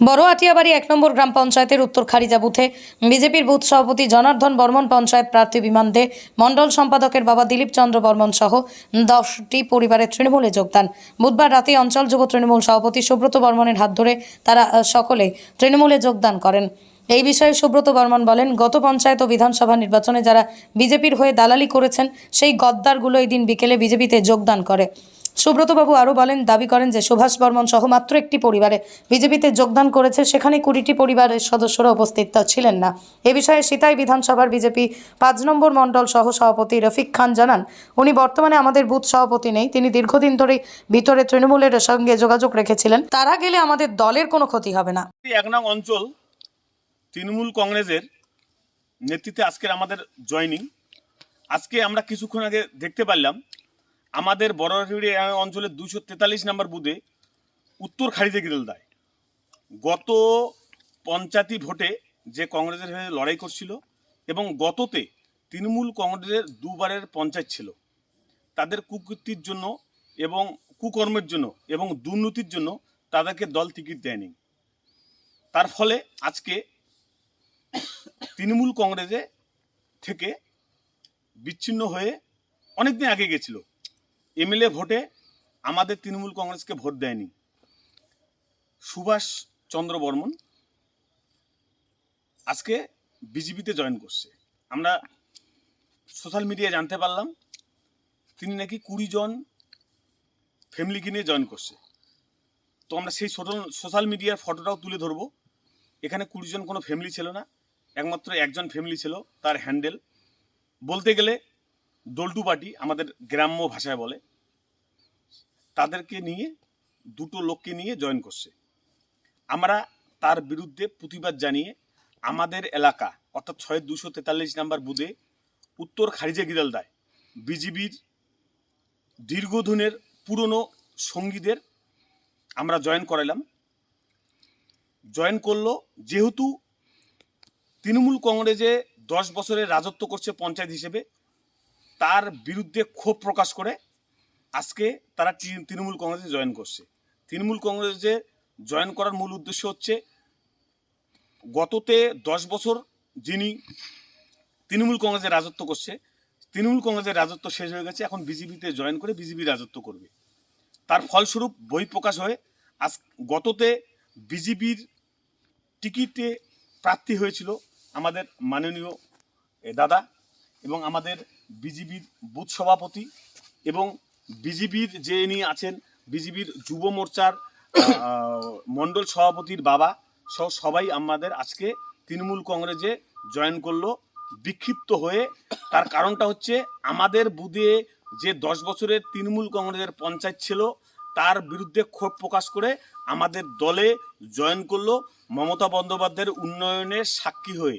বড় আটিয়াবাড়ি এক নম্বর গ্রাম পঞ্চায়েতের উত্তর খারিজা বুথে বিজেপির বুথ সভাপতি জনার্দন বর্মন, পঞ্চায়েত প্রার্থী বিমান দে, মণ্ডল সম্পাদকের বাবা দিলীপ চন্দ্র বর্মন সহ দশটি পরিবারের তৃণমূলে যোগদান। বুধবার রাতে অঞ্চল যুব তৃণমূল সভাপতি সুব্রত বর্মনের হাত ধরে তারা সকলে তৃণমূলে যোগদান করেন। এই বিষয়ে সুব্রত বর্মন বলেন, গত পঞ্চায়েত ও বিধানসভা নির্বাচনে যারা বিজেপির হয়ে দালালি করেছেন, সেই গদ্দারগুলো এই দিন বিকেলে বিজেপিতে যোগদান করে। সুব্রতবাবু আরও বলেন, দাবি করেন যে সুভাষ বর্মন সহ মাত্র একটি পরিবারে বিজেপিতে যোগদান করেছে, সেখানে কুড়িটি পরিবারের সদস্যরা উপস্থিত ছিলেন না। এ বিষয়ে সিতাই বিধানসভার বিজেপি পাঁচ নম্বর মণ্ডল সহ সভাপতি রফিক খান জানান, উনি বর্তমানে আমাদের বুথ সভাপতি নেই। তিনি দীর্ঘদিন ধরেই ভিতরে তৃণমূলের সঙ্গে যোগাযোগ রেখেছিলেন। তারা গেলে আমাদের দলের কোনো ক্ষতি হবে না। এক নং অঞ্চল তৃণমূল কংগ্রেসের নেতৃত্বে আজকের আমাদের জয়নিং। আজকে আমরা কিছুক্ষণ আগে দেখতে পারলাম আমাদের বড়ারি অঞ্চলের দুশো তেতাল্লিশ নম্বর বুথে উত্তর খাড়িতে গিরল দেয় গত পঞ্চায়েতি ভোটে যে কংগ্রেসের হয়ে লড়াই করছিল এবং গততে তৃণমূল কংগ্রেসের দুবারের পঞ্চায়েত ছিল। তাদের কুকীর্তির জন্য এবং কুকর্মের জন্য এবং দুর্নীতির জন্য তাদেরকে দল টিকিট দেয়নি। তার ফলে আজকে তৃণমূল কংগ্রেসে থেকে বিচ্ছিন্ন হয়ে অনেকদিন আগে গেছিল। এমএলএ ভোটে আমাদের তৃণমূল কংগ্রেসকে ভোট দেয়নি। সুভাষ চন্দ্র বর্মন আজকে বিজেপিতে জয়েন করছে। আমরা সোশ্যাল মিডিয়ায় জানতে পারলাম, তিনি নাকি কুড়ি জন ফ্যামিলিকে নিয়ে জয়েন করছে। তো আমরা সেই সোশ্যাল মিডিয়ার ফটোটাও তুলে ধরবো। এখানে কুড়িজন কোনো ফ্যামিলি ছিল না, একমাত্র একজন ফ্যামিলি ছিল তার হ্যান্ডেল। বলতে গেলে দল্টু পার্টি আমাদের গ্রাম্য ভাষায় বলে, তাদেরকে নিয়ে, দুটো লোককে নিয়ে জয়েন করছে। আমরা তার বিরুদ্ধে প্রতিবাদ জানিয়ে আমাদের এলাকা, অর্থাৎ ছয় দুশো তেতাল্লিশ নাম্বার বুধে উত্তর খারিজে গিরালদায় বিজিবির দীর্ঘদিনের পুরনো সঙ্গীদের আমরা জয়েন করাইলাম। জয়েন করল যেহেতু তৃণমূল কংগ্রেসে দশ বছরের রাজত্ব করছে পঞ্চায়েত হিসেবে তার বিরুদ্ধে ক্ষোভ প্রকাশ করে আজকে তারা তৃণমূল কংগ্রেসে জয়েন করছে। তৃণমূল কংগ্রেসে জয়েন করার মূল উদ্দেশ্য হচ্ছে গততে দশ বছর যিনি তৃণমূল কংগ্রেসে রাজত্ব করছে, তৃণমূল কংগ্রেসের রাজত্ব শেষ হয়ে গেছে, এখন বিজেপিতে জয়েন করে বিজেপি রাজত্ব করবে। তার ফলস্বরূপ বই প্রকাশ হয়ে আজ গততে বিজেপির টিকিটে প্রার্থী হয়েছিল আমাদের মাননীয় দাদা এবং আমাদের বিজেপির বুথ সভাপতি এবং বিজেপির যে ইনি আছেন বিজেপির যুব মোর্চার মণ্ডল সভাপতির বাবা সহ সবাই আমাদের আজকে তৃণমূল কংগ্রেসে জয়েন করল, বিক্ষিপ্ত হয়ে। তার কারণটা হচ্ছে আমাদের বুধে যে দশ বছরের তৃণমূল কংগ্রেসের পঞ্চায়েত ছিল, তার বিরুদ্ধে ক্ষোভ প্রকাশ করে আমাদের দলে জয়েন করল। মমতা বন্দ্যোপাধ্যায়ের উন্নয়নের সাক্ষী হয়ে।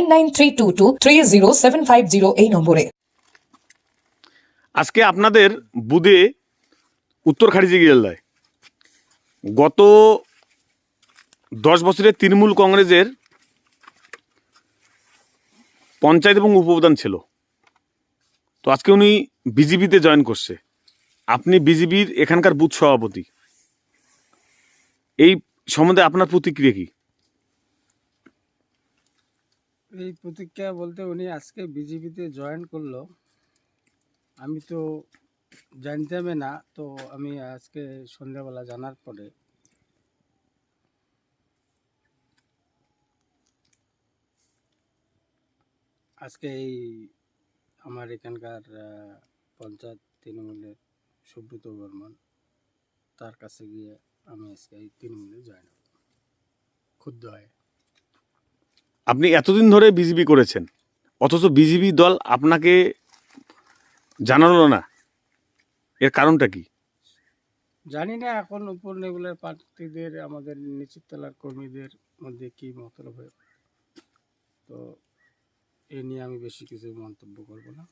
নাইন ফাইভ জিরো এই নম্বরে। আজকে আপনাদের বুধে উত্তর খারিজে গিয়েলদায় গত দশ বছরের তৃণমূল কংগ্রেসের পঞ্চায়েত এবং উপপ্রধান ছিল। তো আজকে উনি বিজেপিতে জয়েন করছে। আপনি বিজেপির এখানকার বুথ সভাপতি। এই সম্বন্ধে আপনার প্রতিক্রিয়া কি? এই প্রতিক্রিয়া বলতে উনি আজকে বিজেপিতে জয়েন করল। আমি তো জানতামই না, তো আমি আজকে সন্ধ্যাবেলা জানার পরে। আজকে এই আমার এখানকার পঞ্চায়েত তৃণমূলের সুব্রত বর্মন, তার কাছে গিয়ে আমি আজকে এই তৃণমূলে জয়েন হব। ক্ষুব্ধ হয়। আপনি এতদিন ধরে বিজেপি করেছেন, অথচ বিজেপি দল আপনাকে জানালো না। এর কারণটা কি? জানি না এখন উপর লেভেলের প্রার্থীদের, আমাদের নিচের তলার কর্মীদের মধ্যে কি মতলব হয় তো এ নিয়ে আমি বেশি কিছু মন্তব্য করব না।